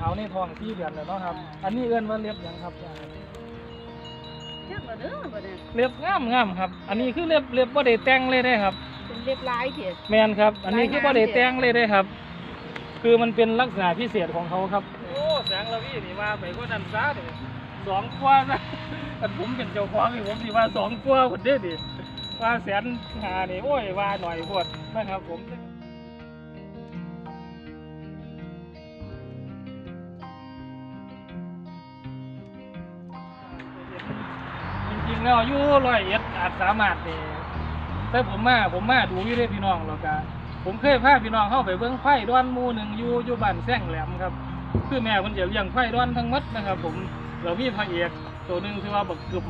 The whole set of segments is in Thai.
เอาในทองที่เดือนแล้วเนาะครับ อันนี้เอื้อนว่าเล็บหยังครับจักบ่เด้อบ่เนี่ยเล็บงามงามครับ อันนี้คือเล็บเล็บบ่ได้แต่งเลยได้ครับ เป็นเรียบร้อยเถิดแมนครับ อันนี้คือบ่ได้แต่งเลยได้ครับ คือมันเป็นลักษณะพิเศษของเขาครับ โอ้แสงละพี่นี่ว่าไปก็ดันซ่าเลยสองกว่านะแต่ผมเป็นเจ้าของนี่ผมสิว่าสองกว่าคนเด้อดิว่าแสนหานี่โอ้ยว่าหน่อยพวดนะครับผม แล้วอยู่ร้อยเอ็ดอาจสามารถเนี่ยแต่ผมมาผมมาดูอยู่เด้พี่น้องแล้วก็ผมเคยพาพี่น้องเข้าไปเบิ้งไฟด้อนมูหนึ่งอยู่อยู่บ้านแซงแหลมครับ คือแม่มันจะเลี้ยงไฟด้อนทั้งหมดนะครับ ผมเรามีพระเอกตัวหนึ่งคือว่าบักกึม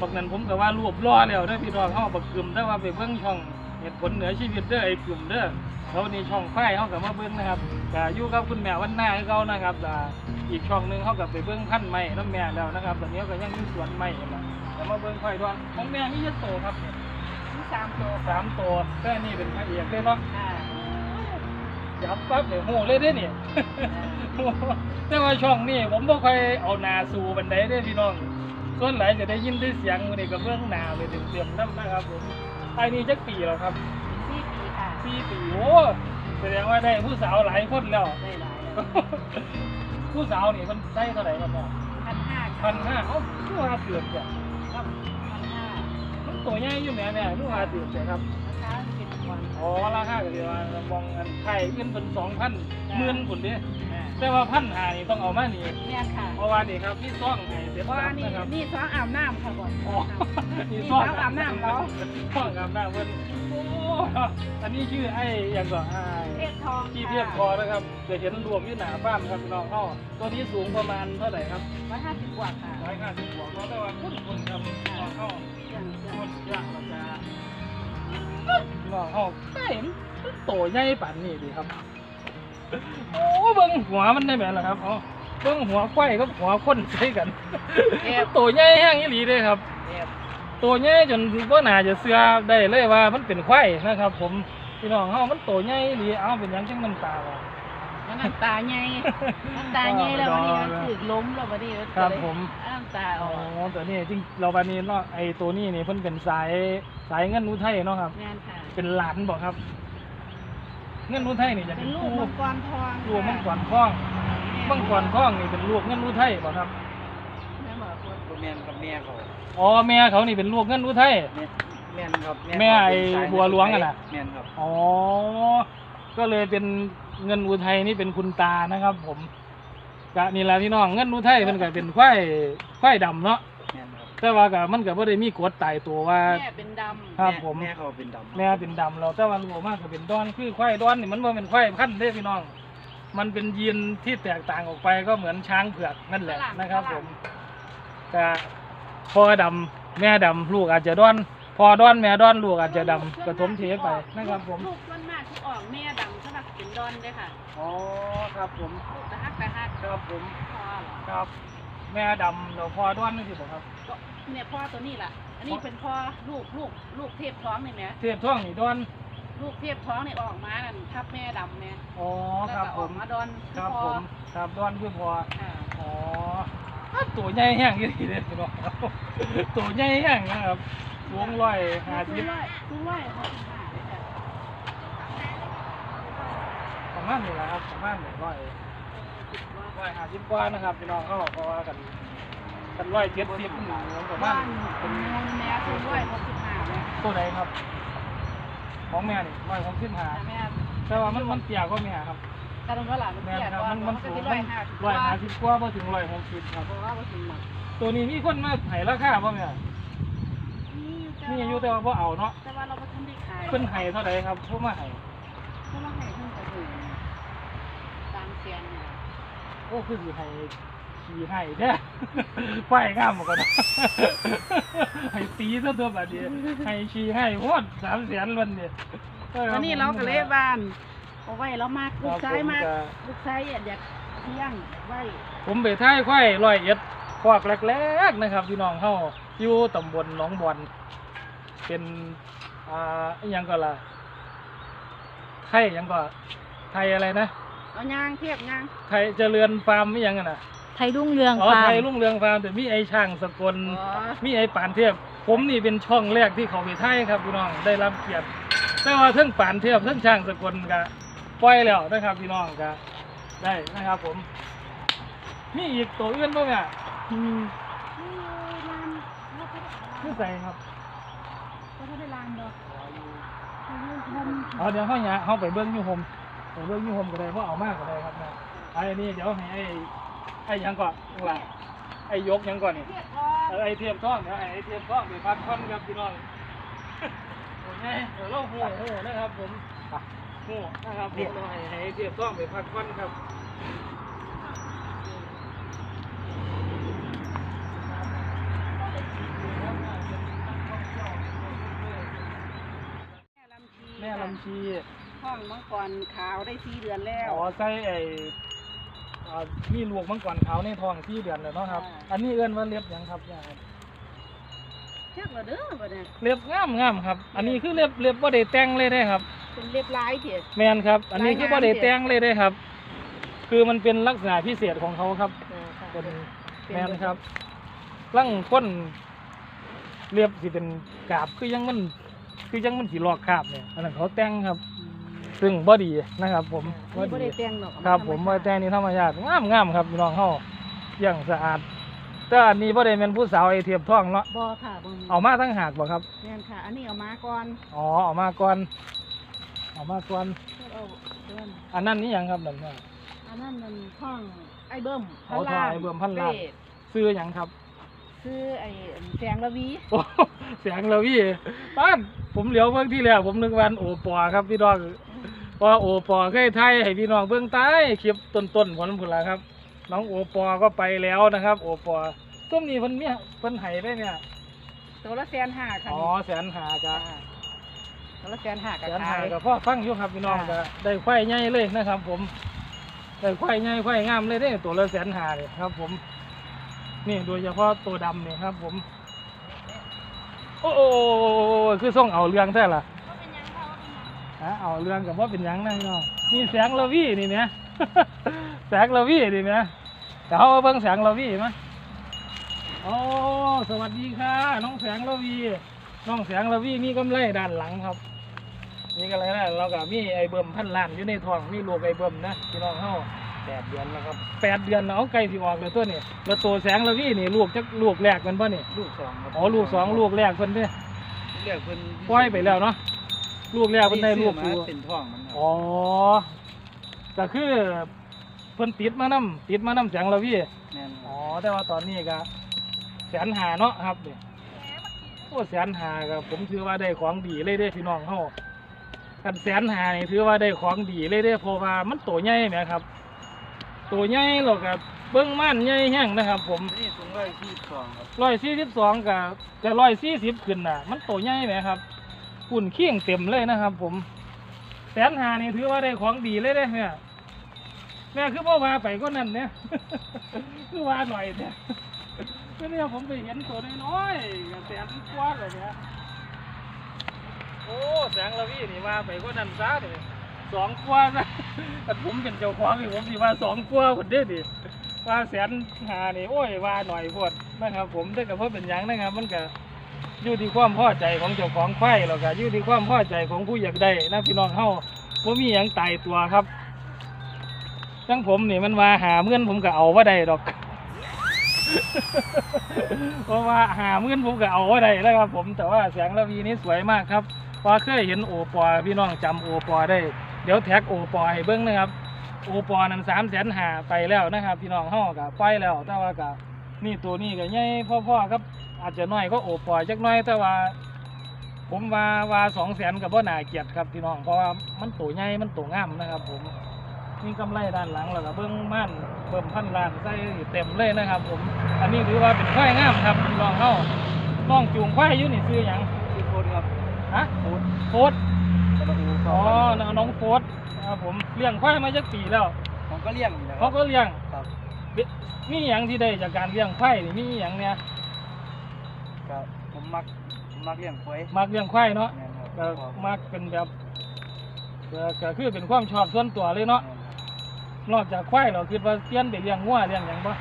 บักนั้นผมก็ว่ารวบล้อแล้วเด้พี่น้องเข้าบักกึมแต่ว่าไปเบิ้งช่องเหตุผลเหนือชีวิตเด้อไอ้กลุ่มเด้อแล้วนี่ช่องไฟเขากับมาเบิ้งนะครับก็อยู่กับคุณแม่วันหน้าให้เขานะครับแต่อีกช่องหนึ่งเขากับไปเบิ้งพันธุ์ไม้น้ำแม่แล้วนะครับตอนนี้ก็ยังอยู่สวนไม้อยู่นะ แต่มาเบิ้งไฟด้อนของแม่มีเยอะโตครับเนี่ยมีสามตัวสามตัวแต่นี่เป็นพระเอกเลยเนาะอ่ายับปั๊บเดี๋ยวโหเลยเด้อเนี่ยแต่ว่าช่องนี้ผมบ่ค่อยเอาหนาสู่บันไดเด้อพี่น้อง ส่วนหลายจะได้ยินได้เสียงมื้อนี้ก็เบื้องหน้าเลยเต็มๆนํนะครับผมไอ้นี่จักปีแล้วครับสี่ปีค่ะสี่ปีโอ้แสดงว่าได้ผู้สาวหลายคนแล้วได้หลายผู้สาวนี่มันใช้เท่าไหร่ครับเนี่ยพันห้าพันห้าเอ้าลูกหาเกือบจ้ะ ตัวใหญ่อยู่แม่เนี่ยลูกหาเกือบจ้ะครับราคาเป็นวันอ๋อราคาก็เดียวว่ามองอันไทยอื่นเป็นสองพันหมื่นผุนเด้อ่าแต่ว่าพันหานี่ต้องเอามานี่เนี่ยค่ะเพราะว่านี่ครับพี่ซ่องให้เสร็จว่าสับนี่นะครับนี่ซ้ออาบน้ำค่ะบ่อ๋อนี่นี่ซ้ซ่อองอาบน้ำแล้วซ่องอาบน้ำเพิ่นโอ้อันนี้ชื่อไอ้หยังก่อนไอ้เทียบทองที่เทียบคอนะครับจะเห็นรวมอยู่หนาบ้านครับพี่น้องเขาตัวนี้สูงประมาณเท่าไหร่ครับร้อยห้าสิบกว่าค่ะร้อยห้าสิบหัวเขาแต่ว่าคุ้นคุ้นๆครับพี่น้องเขาอย่างอย่าง คนยากเราจะพี่น้องเขาใช่มันโตใหญ่ป่านนี้ดีครับ โอ้เบิ่งหัวมันได้ไหมล่ะครับอ๋อเบิ่งหัวควายกับหัวคนใช่กันโตใหญ่แห้งอีหลีเลยครับเทียบตัวใหญ่จนบ่าน่าจะเชื่อได้เลยว่ามันเป็นควายนะครับ ผมพี่น้องเฮามันโตใหญ่อีหลีเอ้าเป็นหยังจังน้ำตาว่ะ น้ำตาใหญ่น้ำตาใหญ่แล้ววันนี้มันถึกล้มแล้ววันนี้ครับผมน้ำตาออ๋ออกตัวนี้จริงเราวันนี้เนาะไอ้ตัวนี้นี่เพิ่นเป็นสายสายเงินอุทัยเนาะครับ งานค่ะเป็นหลานบ่ครับ เงินอุทัยนี่จะเป็เป็นนลูกคู่มังกรทองลูกมังกรทองมังกรทองนี่เป็นลูกเงินอุทัยบ่ครับแม่บอกว่าแม่นกับแม่เขาอ๋อแม่เขานี่เป็นลูกเงินอุทัย แม่นครับแม่ไอ้บัวหลวงอะน่ะ แม่นครับ อ๋อ ก็เลยเป็น เงินอุทัยนี่เป็นคุณตานะครับ ผมกะนี่แหละพี่น้องเงินอุทัยมันก็เป็นควายควายดำเนาะแม่นครับแต่ว่าก็มันก็บ่ได้มีกฎตายตัวว่า แม่เป็นดำครับแม่ผม แม่เขาเป็นดำแม่เป็นดำเราแต่ว่าลูกมากก็เป็นดอนคือควายดอนนี่มันบ่เป็นควายพันธุ์เด้พี่น้อง มันเป็นยีนที่แตกต่างออกไปก็เหมือนช้างเผือกนั่นแหละนะครับ ผมก็พ่อดำแม่ดำลูกอาจจะดอนพอดอนแม่ดอนลูกอาจจะดำกระทมเทไปนะครับ ผม ลูกส่วนมากที่ออกแม่ดำสำหรับเป็น ดอนด้วยค่ะอ๋อครับผมลูกตะฮักตะฮักครับผมพ่อเหรอครับ แม่ดำเราพอด้วนนี่สิบอกครับ ก็เนี่ยพ่อตัวนี้แหละอันนี้เป็นพ่อลูกลูกลูกเทพท้องนี่ไหมเทียบท่องนี่ด้วนลูกเทพท้องนี่ออกมานั่นทับแม่ดำเนี่ยอ๋อแล้วครับก็ผออกมมาดอนครับพ่ผอมครับด้วนคือพอค่ะอ๋ออ้าวตัวใหญ่แห้งอยี่ดีเลยพี่น้องครับตัวใหญ่แห้งนะครับสูงร้อยห้าคืสิอบร้อยคือร้อยหกสิบห้าเลยค่ะ ประ มาณนี้แหละครับประมาณร้อยร้อยห้าสิบกว่านะครับพี่น้องเขาเพราะว่ากันกันร้อยเจ็ดสิบประมาบ้าณนเป็นมูลแม่คือร้อยหกสิบห้าเลยตัวใดครับ ของแม่นี่ร้อยหกสิบห้าแต่แม่แต่ว่ามันมันเตี้ยกว่าแม่ครับกระดงกระหล่ำมันแม่เตี้ยครับกว่ามันมันก็สูงเป็นมัร้อนยห้าสิบกร้อยว่าห้าสิบกว่าพอถึงร้อยหกสิบครับเพราะว่าบ่ถึงหรอกตัวนี้มีคนมาให้ราคาป่ะเนี่ยนี่มีอายุแต่ว่าพ่เอาเนาะแต่ว่าเราไม่ทันได้ขายเพิ่นให้เท่าไหร่ครับพวกมาให้ เพราะเราให้เพิ่งจะถึงตาม เสียนเนี่ยโอ้คือสิให้ขี่ให้แท้ไฟงามหมดกันให้ตีซะตัวบัดนี้ให้ขี่ให้โคตรสามแสนวันเนี่ยออวันนี้เราก็เลยบ้านเอาไว้เรามากคลูรักบชายมากผมก็ลูกชายอยากเที่ยงไว้ผมไปท้ายควายร้อยเอ็ดควักแรกๆนะครับพี่น้องเฮาอยู่ตำบลหนองบอนเป็นอ่าอหยังก็ล่ะไทยหยังก็ไทยอะไรนะ เอายางเทียบยางไทยเจริญฟาร์มไม่ยังกันน่ะไทยรุ่งเรืองอ๋อฟาร์ไทมยรุ่งเรืองฟาร์มแต่มีไอ้ช่างสกลอ๋อมีไอ้ปานเทียบ ผมนี่เป็นช่องแรกที่เขาไปไทยครับพี่น้องได้รับเกียรติแต่ว่าเทั้งปานเทียบเทั้งช่างสกลก็ปล่อยแล้วนะครับพี่น้องก็ได้นะครับ ผม มีอีกตัวอื่นบ้างอะอืมนี่ลานเราก็ได้คือใส่ครับเราก็ได้ลานดอกเราเริ่มทำเอาเดี๋ยวเขาเนี่ยเขาไปเบิ้งอยูโฮม ไปเบิ้งอยูโฮมก็ได้เพราะเอามากก็ได้ครับนะไอ้นี่เดี๋ยวให้ไอ้ไอ้หยังก่อนข้างหลังไอ้ยกหยังก่อนนี่เทียบก่อเออไอเทียมท้องเดี๋ยวให้ไอเทียมท้องไปพักผ่อนครับพี่น้องโอ้ยเดี๋ยวเราหูหูนะครับผมหูนะครับผมเราให้ให้ไอเทียมท้องไปพักผ่อนครับแม่ลำชีแม่ลำชี ห้องมังกรขาวได้สี่เดือนแล้ว อ๋อใส่ไออ่ามีลูกมังกรขาวในท้องที่เดือนเลยเนาะครับ อ่า อันนี้เอื้อนว่าเล็บหยังครับเนี่ยครับเชือกเราเด้อบ่เนี่ยเล็บงามงามครับ อันนี้คือเล็บเล็บว่าได้แต่งเลยได้ครับ เป็นเล็บลายเถียแมนครับ อันนี้คือว่าได้แต่งเลยได้ครับ คือมันเป็นลักษณะพิเศษของเขาครับเป็นแมนครับร่างก้นเรียบสิเป็นกาบคือยังมัน คือยังมันสีลอกคราบเนี่ยอันนั้นเขาแต่งครับ ซึ่งบ่ดีนะครับ ผมนี่บ่ได้แต่งหรอกครับ ผมบ่ได้แต่งนี่ธรรมชาติงามงามครับพี่น้องเฮาเอย่างสะอาดแต่อันนี้บ่ได้เป็นผู้สาวไอเทียบท้องเนาะบ่ค่ะบ่มีเอามาตั้งหากบ่ครับแม่นค่ะ อันนี้เอามาก่อนอ๋อเอามาก่อนเอามาก่อนเอาเดือนอันนั้นนี่หยังครับนั่นว่าอันนั้นมันห้องไอ้เบิ่มอ๋อท่อไอ้เบิ่มพันล้านเป้ซื้อหยังครับซื้อไอ้แสงระวีโอ้เสียงเราพี่ป้านผมเหลียวเบิ่งที่แล้วผมนึกว่าอันโอปอครับพี่น้อง ว่าโอปอเคยไทยให้พี่น้องเบิ่งใต้คลิปต้นๆผลผุนละครับ น้องโอปอก็ไปแล้วนะครับ โอปอต้มนี้เพิ่นเมียเพิ่นให้ได้เนี่ยตัวละแสนห้าค่ะอ๋อแสนหาจ้าจ้ะตัวละแสนห้าแสกับนขาหายกับพ่อฟังอยู่ครับพี่น้องก็จ้ะได้ควายใหญ่เลยนะครับ ผมได้ควายใหญ่ควายงามเลยเด้ตัวละแสนหาเลยครับ ผม นี่โดยเฉพาะตัวดำเนี่ยครับ ผม โอ้โหคือส่งเอาเรื่องแท้ล่ะ ฮะเอาเรื่องกับว่าเป็นหยังนะพี่น้องนี่แสงระวีนี่เนี่ยแสงระวีนี่เนี่ยเดี๋ยวเอามาเบิ่งแสงระวีมั้ยโอ้สวัสดีค่ะ น้องแสงระวีน้องแสงระวีมีกำไรด้านหลังครับนี่ก็เลยนะเราก็มีไอ้เบิ่มพันล้านอยู่ในท้องมีลูกไอ้เบิ่มนะพี่น้องเฮาแปดเดือนแล้วครับแปดเดือนแล้วเอาไก่สิออกเลยตัวนี้แล้วตัวแสงระวีนี่ลูกจักลูกแรกมันป่ะนี่ลูกสองครับอ๋อลูกสองลูกแรกเพิ่นเด้เรียกเพิ่นปล่อยไปแล้วเนาะ ลูกแรกเพิ่นได้ลูกซื้อยู่อมาเป็นท้องมันครับอ๋อก็คือเพิ่นติดมานํติดมานํแสงระวีแม่นคอ๋รัอบแต่ว่าตอนนี้ก็แสนหาเนาะครับนี่โอ้แสนหาก็ผมถือว่าได้ของดีเลยเด้พี่น้องเฮากันแสนหานี่ถือว่าได้ของดีเลยเด้เพราะว่ามันตัวใหญ่แหมครับตัวใหญ่แล้วก็เบิ่งม่านใหญ่แห้งนะครับ ผม นี่สูงร้อยที่สองครับร้อยสี่สิบสองกับกับร้อยสี่สิบขึ้นน่ะ มันตัวใหญ่ไหมครับ ปุ่นเคียงเต็มเลยนะครับ ผมแสนหานี่ถือว่าได้ของดีเลยเด้เนี่ยแม่คือพ่อวาไปก็นั่นเนี่ยคือว่าหน่อยเนี่ยก็เนี่ยผมไปเห็นตัวน้อยๆแสนกว่าเลยเนี่ยโอ้แสงระวี่นี่วาไปก็นั่นซะเลยสองกว่านะแต่ผมเป็นเจ้าของนี่ผมสิว่าสองกว่าคนเด้ดิว่าแสนหานี่โอ้ยว่าหน่อยพวดนะครับ ผมถ้ากิดว่าเป็นยังนะครับมันก็ อยู่ที่ความพอใจของเจ้าของควายแล้วก็อยู่ที่ความพอใจของผู้อยากได้นะพี่น้องเฮาบ่มีหยังตายตัวครับจังผมนี่มันว่าหาเมื่อนผมก็เอาว่าได้ดอกเพราะว่าหาเมื่อนผมก็เอาว่าได้นะครับ ผมแต่ว่าแสงระวีนี้สวยมากครับพอเคยเห็นโอปอพี่น้องจำโอปอได้ เดี๋ยวแท็กโอปอให้เบิ้งนะครับโอปอนั้นสามแสนหาไปแล้วนะครับ พี่น้องเฮากับไปแล้วแต่ว่ากับนี่ตัวนี้ก็ใหญ่พ่อๆครับ อาจจะน้อยก็โอปอจักหน้อยแต่ว่า ผมว่าว่าสองแสนกับว่านาเกียรติครับพี่น้องเพราะว่ามันตัวใหญ่มันตัวงามนะครับ ผมมีกำไรด้านหลังแล้วก็เบิ้งม่านเบิ่มพันล้านใส่เต็มเลยนะครับ ผม อันนี้ถือว่าเป็นควายงามครับพี่น้องเฮาน้องจูงควายอยู่นี่ซื้อหยังที่โคตรครับฮะโคตรโฟดกระดูกอ๋อน้องโฟดครับผมเลี้ยงควายมาจักปีแล้วผมก็เลี้ยงอยู่นะคเขารับก็เลี้ยงครับมีอหย่างที่ได้จากการเลี้ยงควายนี่มีอหย่างเนี่ย ก็ผมมักผมมักเลี้ยงควายมักเลี้ยงควายเนาะแม่นครับก็มักเป็นแบบก็ก็คือเป็นความชอบส่วนตัวเลยเนาะนอกจากควายเราคิดว่าเปลี่ยนไปเลี้ยงงัวเลี้ยงหยังบ่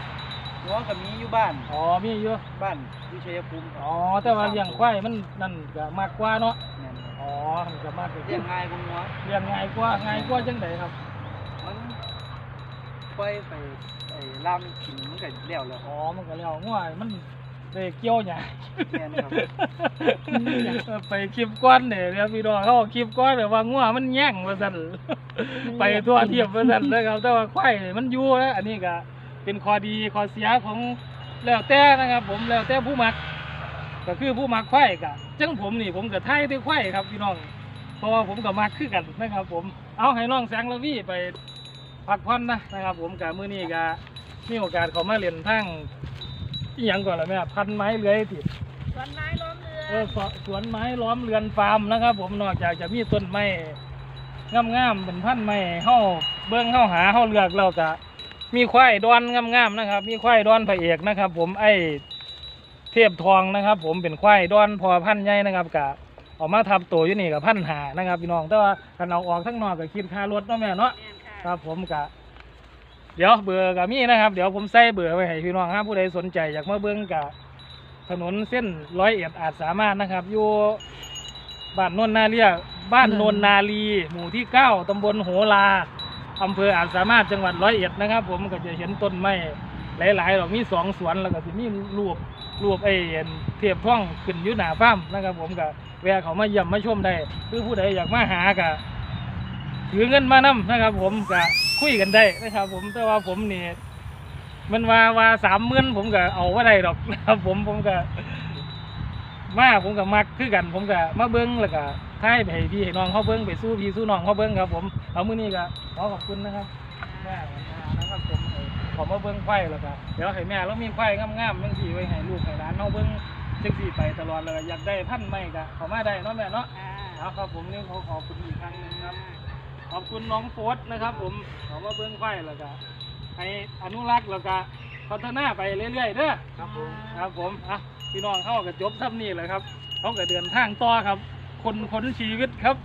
หัวก็มีอยู่บ้านอ๋อมีอยู่บ้านอยู่ชัยภูมิครับอ๋อแต่ว่าเลี้ยงควายมันนั่นก็มากกว่าเนาะแม่นครับอ๋อมันก็มากกว่าเลี้ยงง่ายกว่าหัวเลี้ยงง่ายกว่าง่ายกว่าจังไดครับมันปล่อยไปไอ้ล่ามขิงมันก็แล้วแล้วอ๋อมันก็แล้วงัวมัน ได้เกี่ยวหยังแม่นครับ ไปคลิปก้อนเนี่ยเดี๋ยวพี่น้องเขาเอาคลิปก้อนเนี่ยว่างัวมันแย่งว่าสั่นไปทั่วเทียบว่าสั่นนะครับ แต่ว่าควายนี่มันอยู่แล้วอันนี้ก็เป็นข้อดีข้อเสียของแล้วแต่นะครับ ผมแล้วแต่ผู้มัก ก็คือผู้มักควายกะจังผมนี่ผมก็ไทยด้วยควายครับพี่น้อง เพราะว่าผมก็มักคือกันนะครับ ผมเอาให้น้องแสงละวี่ไปพักผ่อนนะนะครับ ผมกับมื้อนี้ก็มีโอกาสเขามาเรียนทั้ง ที่ยังก่อนละแม่พันไม้เลื้อยติดต้นไม้ล้มเรือเออสสวนไม้ล้อมเรือนฟาร์มนะครับ ผมนอกจากจะมีต้นไม้งามๆเป็นพันไม้เฮาเบิ่งเฮาหาเฮาเลือกแล้วก็มีควายดอนงามๆนะครับ มีควายดอนพระเอกนะครับ ผมไอ้เทพทองนะครับ ผมเป็นควายดอนพอพันธุ์ใหญ่นะครับกะออกมาทับตัวอยู่นี่กับพันหานะครับพี่น้องแต่ว่าคันเอาออกทั้งนอกก็คิดค่ารถเนาะแม่เนาะแม่นค่ะ ครับผมกะ เดี๋ยวเบอร์กับมีนะครับ เดี๋ยวผมใส่เบอร์ไว้ให้พี่น้องครับผู้ใดสนใจอยากมาเบิ่งกะถนนเส้นร้อยเอ็ดอาจสามารถนะครับอยู่บ้านโนนนาเรียบ้านโนนนาลี หมู่ที่เก้าตำบลโหลาอำเภออาจสามารถจังหวัดร้อยเอ็ดนะครับ ผมก็จะเห็นต้นไม้หลายๆดอกมีสองสวนแล้วก็จะมีรูปรูปไอ้เทียบท่องขึ้นยู่หนาฟามนะครับ ผมก็แวะเขามาเยี่ยมมาชมได้ คือผู้ใดอยากมาหากะถือเงินมานํนะครับ ผมก็ คุยกันได้นะครับ ผมแต่ว่าผมนี่มันว่าว่าสามหมื่นผมก็เอาว่าได้ดอกนะครับ ผมผมก็มาผมก็มักคือกัน ผมก็มาเบิ้งแล้วก็ท้ายไปให้พี่ให้น้องเขาเบิ้งไปสู้พี่สู้น้องเขาเบิ้งครับ ผมเอามื้อนี้ก็ขอขอบคุณนะครับแม่นะครับผมเออขอมาเบิ้งควายแล้วก็เดี๋ยวให้แม่แล้วมีควายงามๆจังสี่ไว้ให้ลูกให้หลานเอาเบิ้งจังสี่ไปตลอดเลยอยากได้พันธุ์ไม่ก็เขามาได้เนาะแม่เนาะอ่าเอาครับผมนี่ขอขอบคุณอีกครั้งหนึงครับ ขอบคุณน้องโฟสนะครับ ผมเขามาเบิ้งไฟแล้วก็ให้อนุรักษ์แล้วก็พัฒนาไปเรื่อยๆเด้อครับผมครับผมอะพี่น้องเข้ากับจบซ้ำนี่แหละครับเขาก็เดินทางต่อครับ คนคนชีวิตครับ